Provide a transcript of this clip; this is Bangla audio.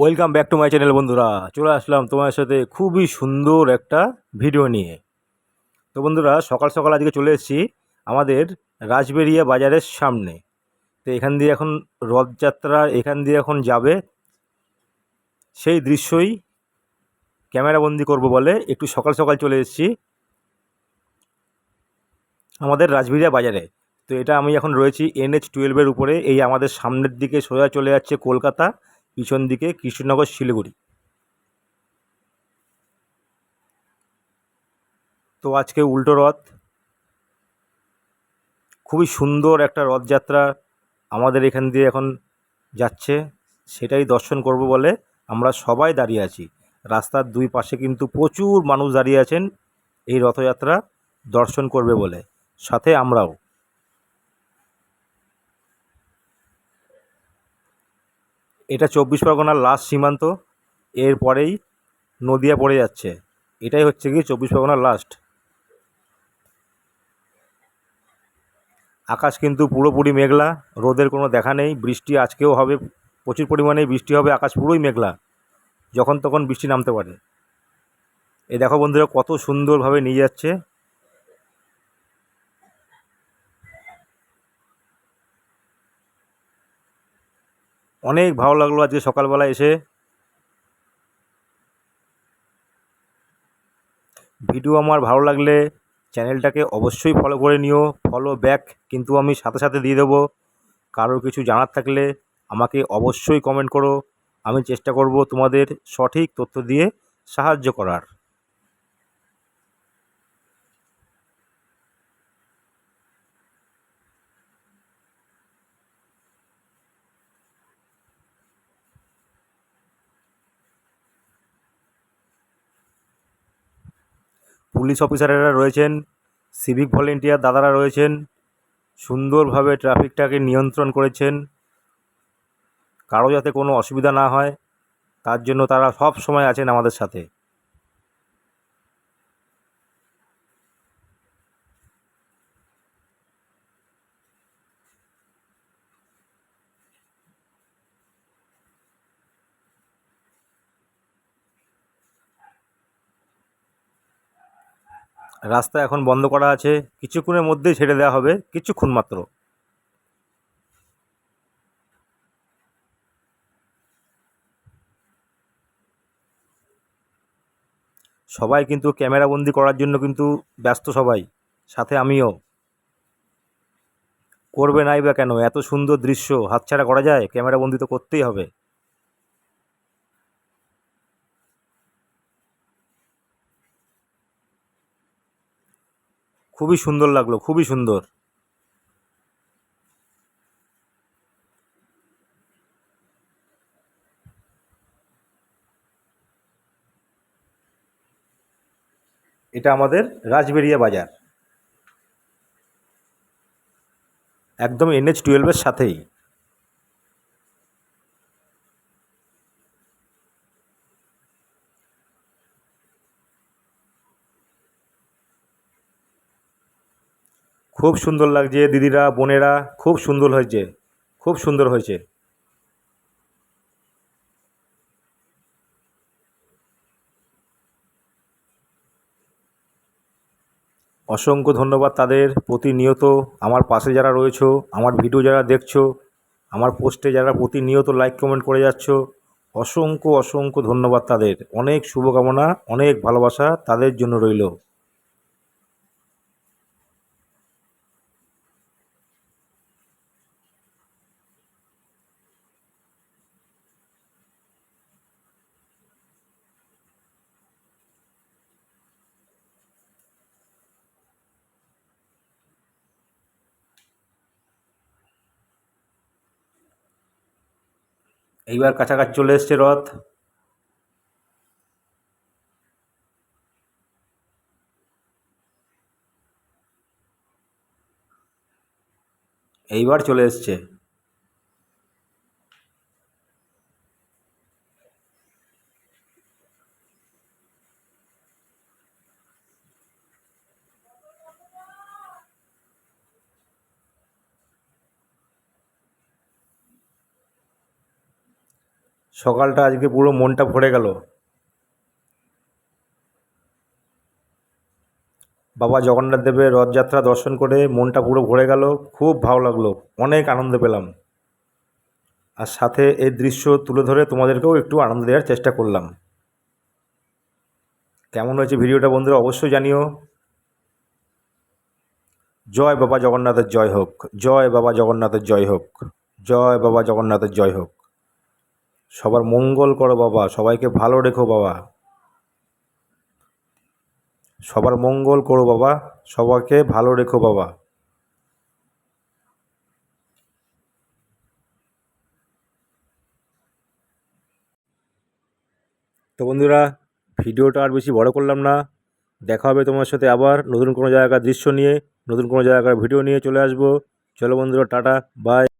Welcome back to my channel বন্ধুরা। চলে আসলাম তোমার সাথে খুবই সুন্দর একটা ভিডিও নিয়ে। তো বন্ধুরা, সকাল সকাল আজকে চলে এসেছি আমাদের রাজবেরিয়া বাজারের সামনে। তো এখান দিয়ে এখন রথযাত্রা, এখান দিয়ে এখন যাবে। সেই দৃশ্যই ক্যামেরাবন্দি করব বলে একটু সকাল সকাল চলে এসেছি আমাদের রাজবেরিয়া বাজারে। তো এটা আমি এখন রয়েছি এনএইচ টুয়েলভের উপরে। এই আমাদের সামনের দিকে সোজা চলে যাচ্ছে কলকাতা। পিছন দিকে কৃষ্ণনগর শিলিগুড়ি। তো আজকে উল্টো রথ। খুবই সুন্দর একটা রথযাত্রা আমাদের এখান দিয়ে এখন যাচ্ছে, সেটাই দর্শন করব বলে আমরা সবাই দাঁড়িয়ে আছি। রাস্তার দুই পাশে কিন্তু প্রচুর মানুষ দাঁড়িয়ে আছেন, এই রথযাত্রা দর্শন করবে বলে। সাথে আমরাও। এটা চব্বিশ পরগনার লাস্ট সীমান্ত এরপরেই নদিয়া পড়ে যাচ্ছে। এটাই হচ্ছে কি চব্বিশ পরগনার লাস্ট আকাশ কিন্তু পুরোপুরি মেঘলা, রোদের কোনো দেখা নেই, বৃষ্টি আজকেও হবে, প্রচুর পরিমাণে বৃষ্টি হবে, আকাশ পুরোই মেঘলা, যখন তখন বৃষ্টি নামতে পারে। এ দেখো বন্ধুরা, কত সুন্দরভাবে নিয়ে যাচ্ছে। অনেক ভালো লাগল আজকে সকালবেলা এসে। ভিডিও আমার ভালো লাগলে চ্যানেলটাকে অবশ্যই ফলো করে নিও। ফলো ব্যাক কিন্তু আমি সাথে সাথে দিয়ে দেবো। কারোর কিছু জানার থাকলে আমাকে অবশ্যই কমেন্ট করো। আমি চেষ্টা করব তোমাদের সঠিক তথ্য দিয়ে সাহায্য করার। পুলিশ অফিসারেরা রয়েছেন, সিভিক ভলেন্টিয়ার দাদারা রয়েছেন, সুন্দরভাবে ট্রাফিকটাকে নিয়ন্ত্রণ করেছেন। কারও যাতে কোনো অসুবিধা না হয়, তার জন্য তারা সব সময় আছেন আমাদের সাথে। রাস্তা এখন বন্ধ করা আছে। কিছুক্ষণের মধ্যেই ছেড়ে দেওয়া হবে। কিছুক্ষণ মাত্র। সবাই কিন্তু ক্যামেরাবন্দি করার জন্য কিন্তু ব্যস্ত সবাই। সাথে আমিও। করবে নাই বা কেন? এত সুন্দর দৃশ্য। হাতছাড়া করা যায়? ক্যামেরাবন্দি তো করতেই হবে। খুবই সুন্দর লাগল খুবই সুন্দর। এটা আমাদের রাজবেরিয়া বাজার। একদম এনএচ টুয়েলভের সাথেই। খুব সুন্দর লাগছে, দিদিরা, বোনেরা, খুব সুন্দর হয়েছে, খুব সুন্দর হয়েছে। অসংখ্য ধন্যবাদ তাদের, প্রতিনিয়ত আমার পাশে যারা রয়েছো, আমার ভিডিও যারা দেখছ, আমার পোস্টে যারা প্রতিনিয়ত লাইক, কমেন্ট করে যাচ্ছ, অসংখ্য অসংখ্য ধন্যবাদ তাদের। অনেক শুভকামনা, অনেক ভালোবাসা তাদের জন্য রইল। এইবার কাছাকাছি চলে এসছে রথ। এইবার চলে এসছে। সকালটা আজকে পুরো মনটা ভরে গেল। বাবা জগন্নাথ দেবের রথযাত্রা দর্শন করে মনটা পুরো ভরে গেল, খুব ভালো লাগল, অনেক আনন্দ পেলাম। আর সাথে এই দৃশ্য তুলে ধরে তোমাদেরকেও একটু আনন্দ দেওয়ার চেষ্টা করলাম। কেমন হয়েছে ভিডিওটা বন্ধুরা অবশ্যই জানিও। জয় বাবা জগন্নাথের জয় হোক, জয় বাবা জগন্নাথের জয় হোক, জয় বাবা জগন্নাথের জয় হোক। সবার মঙ্গল করো বাবা, সবাইকে ভালো রেখো বাবা। সবার মঙ্গল করো বাবা, সবাইকে ভালো রেখো বাবা। তো বন্ধুরা, ভিডিওটা আর বেশি বড় করলাম না। দেখা হবে তোমার সাথে আবার নতুন কোনো জায়গার দৃশ্য নিয়ে, নতুন কোনো জায়গার ভিডিও নিয়ে চলে আসব। চলো বন্ধুরা, টাটা বাই